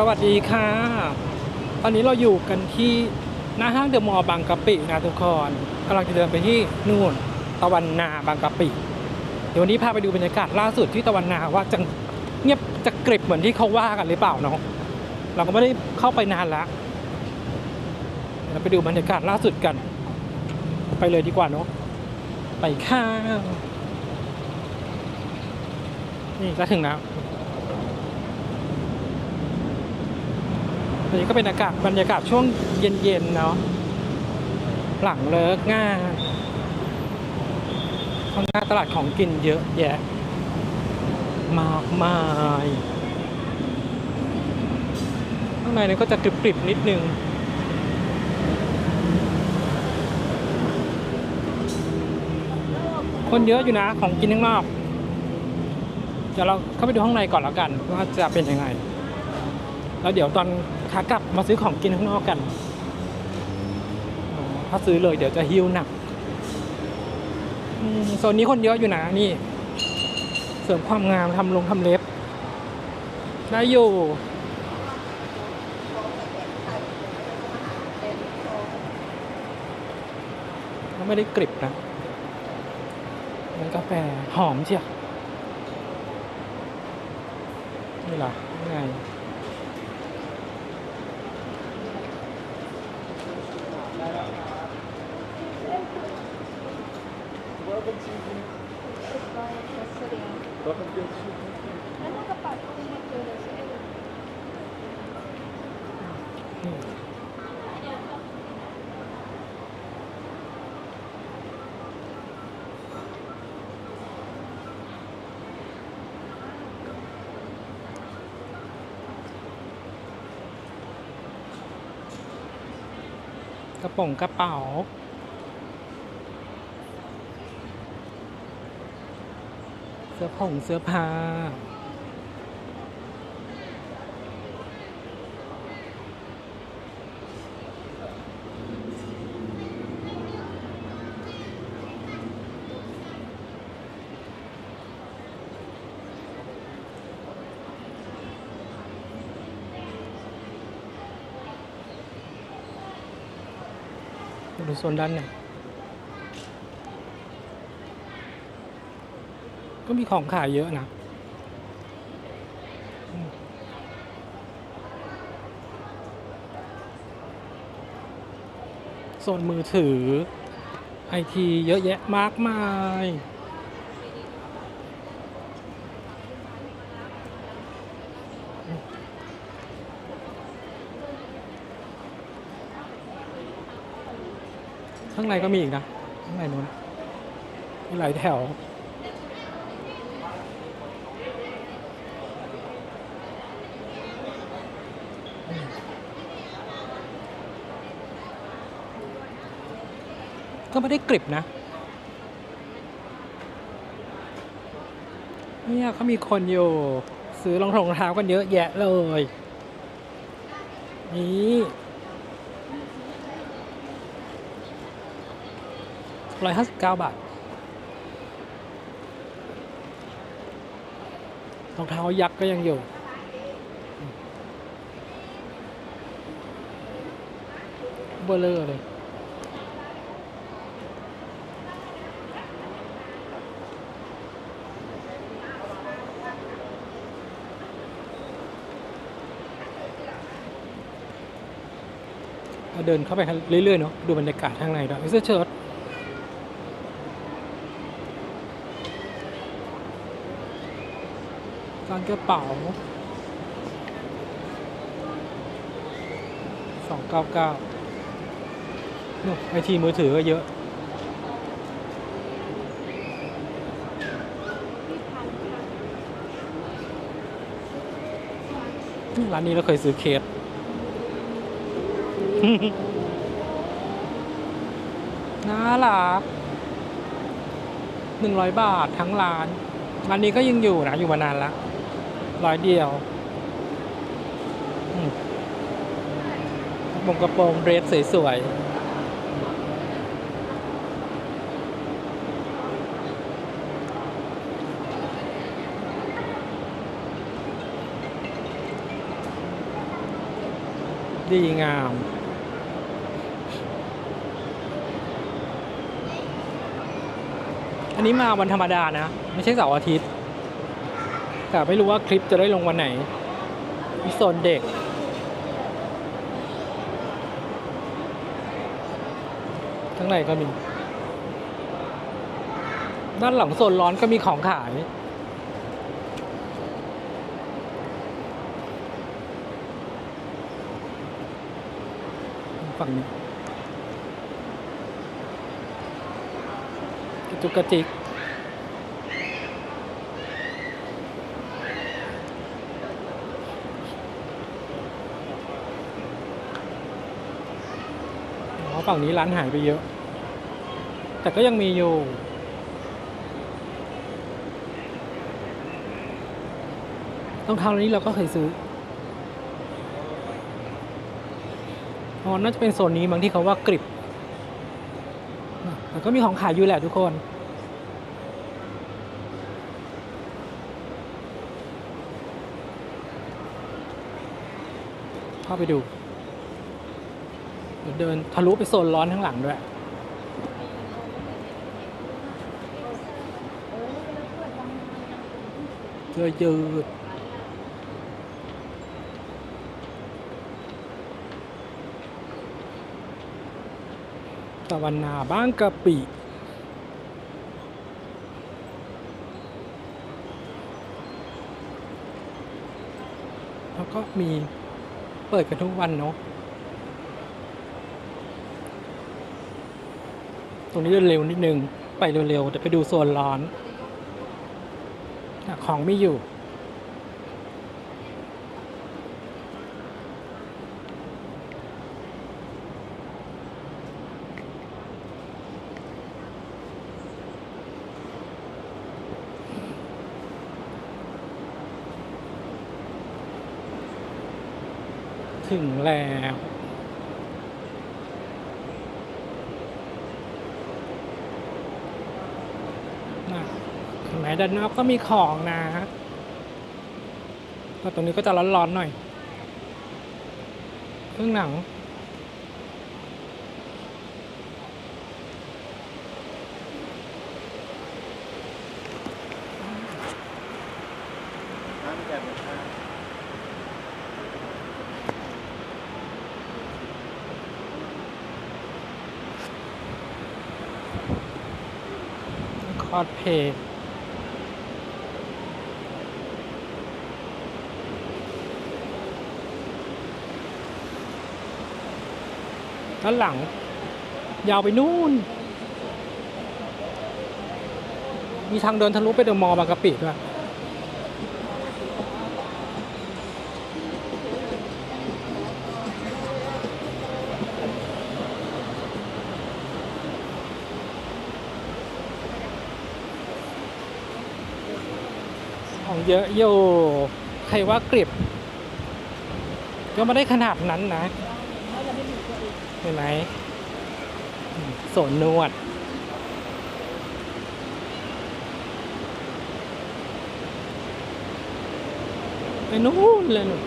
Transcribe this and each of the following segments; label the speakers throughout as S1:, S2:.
S1: สวัสดีค่ะ ตอนนี้เราอยู่กันที่หน้าห้างเดอะมอลล์บางกะปินะทุกคนกำลังจะเดินไปที่นู่นตะวันนาบางกะปิ เดี๋ยววันนี้พาไปดูบรรยากาศล่าสุดที่ตะวันนาว่าจะเงียบจะกริบเหมือนที่เขาว่ากันหรือเปล่าเนาะเราก็ไม่ได้เข้าไปนานละเราไปดูบรรยากาศล่าสุดกัน ไปเลยดีกว่าเนาะไปข้างนี่ก็ถึงแล้ว อันนี้ก็เป็นอากาศบรรยากาศช่วงเย็นๆเนาะหลังเลิกงานข้างหน้าตลาดของกินเยอะแยะ มากมายข้างในนี้ก็จะกริบๆนิดนึงคนเยอะอยู่นะของกินข้างนอก เดี๋ยวเราเข้าไปดูข้างในก่อนแล้วกัน ว่าจะเป็นยังไง แล้วเดี๋ยวตอนขากลับมาซื้อของกินข้างนอกกัน ถ้าซื้อเลยเดี๋ยวจะหิวหนักโซนนี้คนเยอะอยู่นะนี่ เสริมความงามทำลงทำเล็บได้อยู่ไม่ได้กริบนะมันกาแฟหอมเชียวนี่ล่ะ กระป๋องกร เสื้อผงเสื้อผ้าดูโซนด้านใน ก็มีของขายเยอะนะโซนมือถือไอทีเยอะแยะมากมายข้างในก็มีอีกนะ ข้างในนู้นมีหลายแถว ก็ไม่ได้กริบนะ เนี่ยเขามีคนอยู่ ซื้อรองรองเท้ากันเยอะแยะเลย นี่ร้อยห้าสิบเก้าบาทรองเท้ายักษ์ก็ยังอยู่เบลเลอร์เลย เดินเข้าไปเรื่อยๆเนาะดูบรรยากาศข้างในด้วยเสื้อเชิ้ตการกระเป๋าสองเก้าเก้านู่นไอทีมือถือก็เยอะร้านนี้เราเคยซื้อเคส น่ารักหนึ่งร้อยบาททั้งร้านร้านนี้ก็ยังอยู่นะ อยู่มานานละร้อยเดียวมงกระโปรงเดรสสวยๆ ดีงาม อันนี้มาวันธรรมดานะ ไม่ใช่เสาร์อาทิตย์ แต่ไม่รู้ว่าคลิปจะได้ลงวันไหนมีโซนเด็ก ข้างในก็มี ด้านหลังโซนร้อนก็มีของขายฝั่งนี้กระ จุกกระจิกฝั่งนี้ร้านหายไปเยอะ แต่ก็ยังมีอยู่รองเท้านี้เราก็เคยซื้ออ๋อน่าจะเป็นโซนนี้บางที่เขาว่ากริบแต่ก็มีของขายอยู่แหละทุกคน เข้าไปดูเดินทะลุไปโซนร้อนข้างหลังด้วยเสื้อยืดตะวันนาบ้างกะปิแล้วก็มี เปิดกันทุกวันเนาะ ตรงนี้เร็วนิดนึง ไปเร็วๆแต่ไปดูโซนร้อน ของไม่อยู่ ถึงแล้วน่ะข้างในด้านนอกก็มีของนะก็ตรงนี้ก็จะร้อนๆหน่อยเครื่องหนัง
S2: น้ำจัดนะครับ
S1: คอดเพย์ด้านหลัง ยาวไปนู่น มีทางเดินทะลุไปเดอะมอลล์บางกะปิด้วย ของเยอะอยู่ใครว่ากริบก็ไม่ได้ขนาดนั้นนะ เห็นไหมโสนนวด ไปนู่นเลยนู่น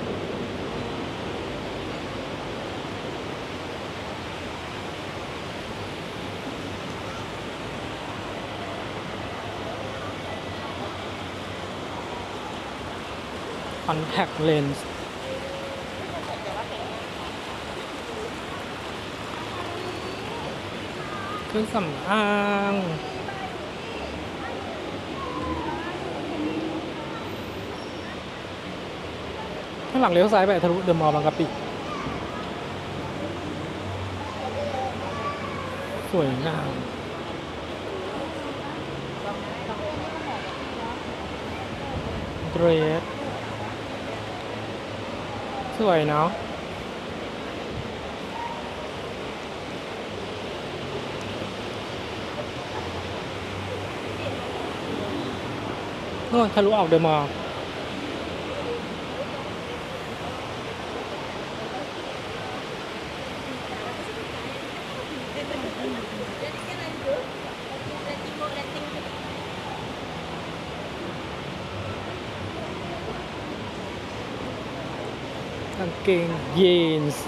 S1: แทคเลนส์เครื่องสำอางข้างหลังเลี้ยวซ้ายไปทะลุเดอะมอลล์บางกะปิ สวยงามเดรส สวยเนาะโน่นทะลุออกเดอะมอลล์ กางเกงยีนส์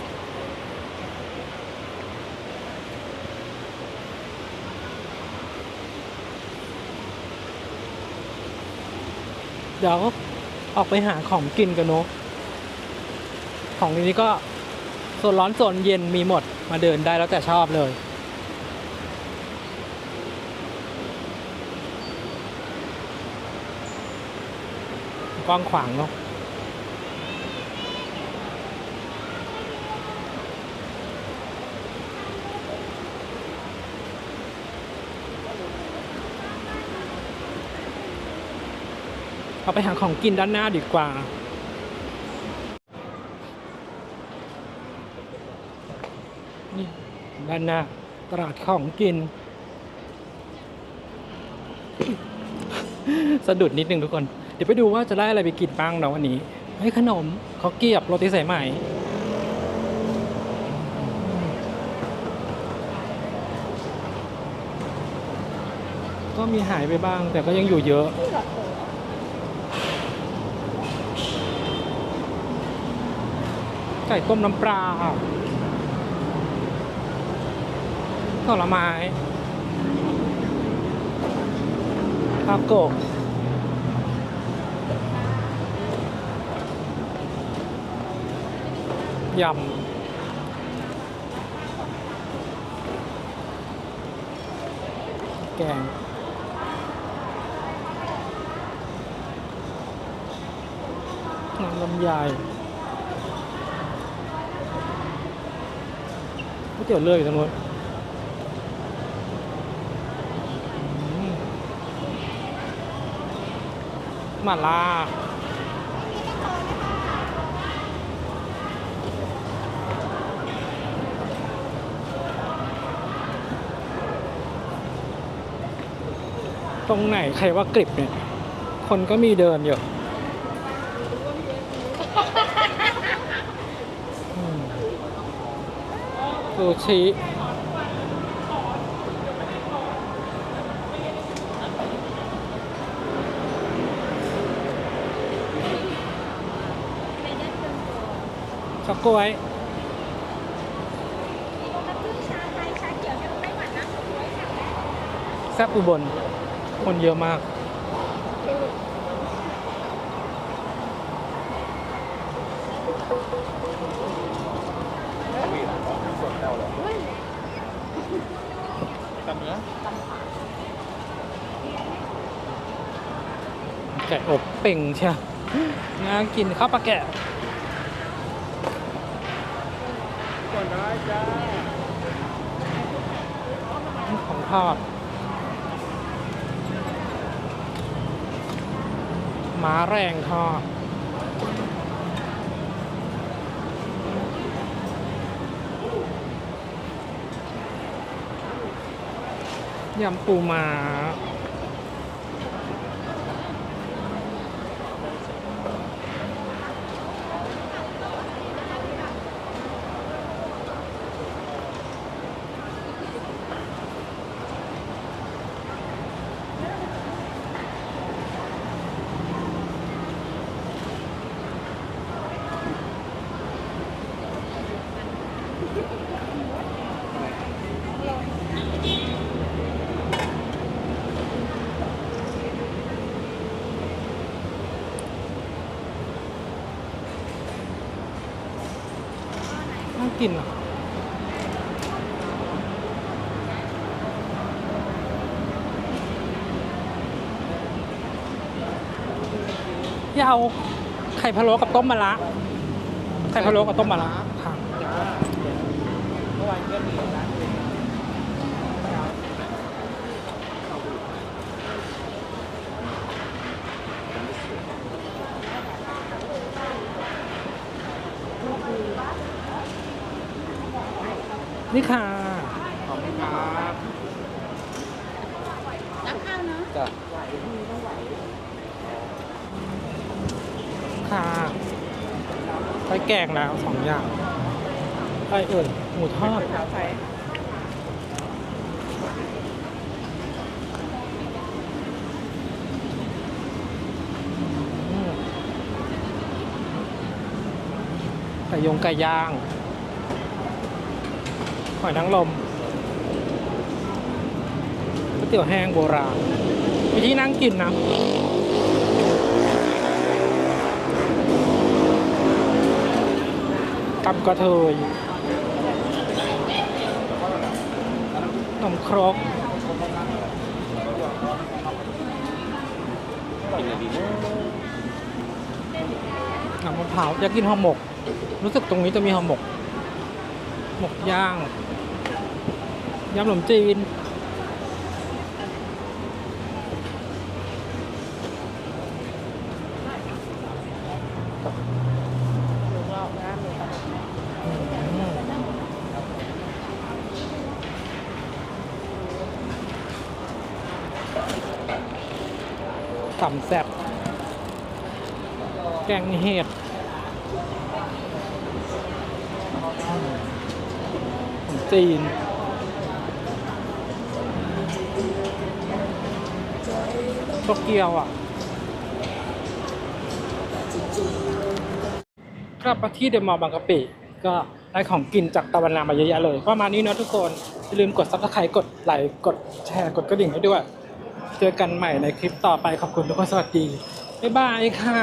S1: เดี๋ยวออกไปหาของกินกันเนาะของนี้ก็ส่วนร้อนส่วนเย็นมีหมดมาเดินได้แล้วแต่ชอบเลย กว้างขวางเนาะ เอาไปหาของกินด้านหน้าดีกว่า นี่ด้านหน้าตลาดของกิน สะดุดนิดนึงทุกคน เดี๋ยวไปดูว่าจะได้อะไรไปกินบ้างเนาะวันนี้ให้ขนมข้าวเกียบโรตีสายไหมก็มีหายไปบ้างแต่ก็ยังอยู่เยอะ ไก่ต้มน้ำปลาผลไม้ทาโกะยำแกงน้ำลำไยก๋วยเตี๋ยวเรืออยู่ตรงนู้นมหมาลาตรงไหนใครว่ากริบเนี่ย คนก็มีเดินอยู่อื ซูชิช็อกโกไว้แซบอุบล คนเยอะมาก
S2: ตับเนื้อ
S1: แกะอบเป่งเชียวน่ากินข้าวปลาแกะ
S2: ก่อนได้จ้า
S1: ของทอดม้าแรงทอด ยำปูมากินอะ อย่าเอาไข่พะโล้กับต้มมะระไข่พะโล้กับต้มมะระค่ะ
S2: จ้าเมื่อวานก็มีร้านหนึ่ง
S1: นี่ค่ะ
S2: ขอบคุณครับ
S3: รับข้าวเนาะ
S2: จ้ะ
S1: ค่ะไส้แกงแล้วสองอย่างไส้เอ่ยหมูทอด
S2: ไก่
S1: ยงไก่ย่างหอยนางรมก๋วยเตี๋ยวแห้งโบราณมีที่นั่งกินนะำกระเทยขนมครกน้ำมะพร้าวอยากกินห่อหมก รู้สึกตรงนี้จะมีห่อหมก หมกย่างยำขนมจีน สำแซ่บแกงเห็ดขนมจีนโตเกียวอะ กลับมาที่เดอะมอลล์บางกะปิก็ได้ของกินจากตะวันนามาเยอะแยะเลย ประมาณนี้เนะทุกคน อย่าลืมกดซับสไครต์กดไลค์กดแชร์กดกระดิ่งให้ด้วย เจอกันใหม่ในคลิปต่อไปขอบคุณทุกคนสวัสดี บ๊ายบายค่ะ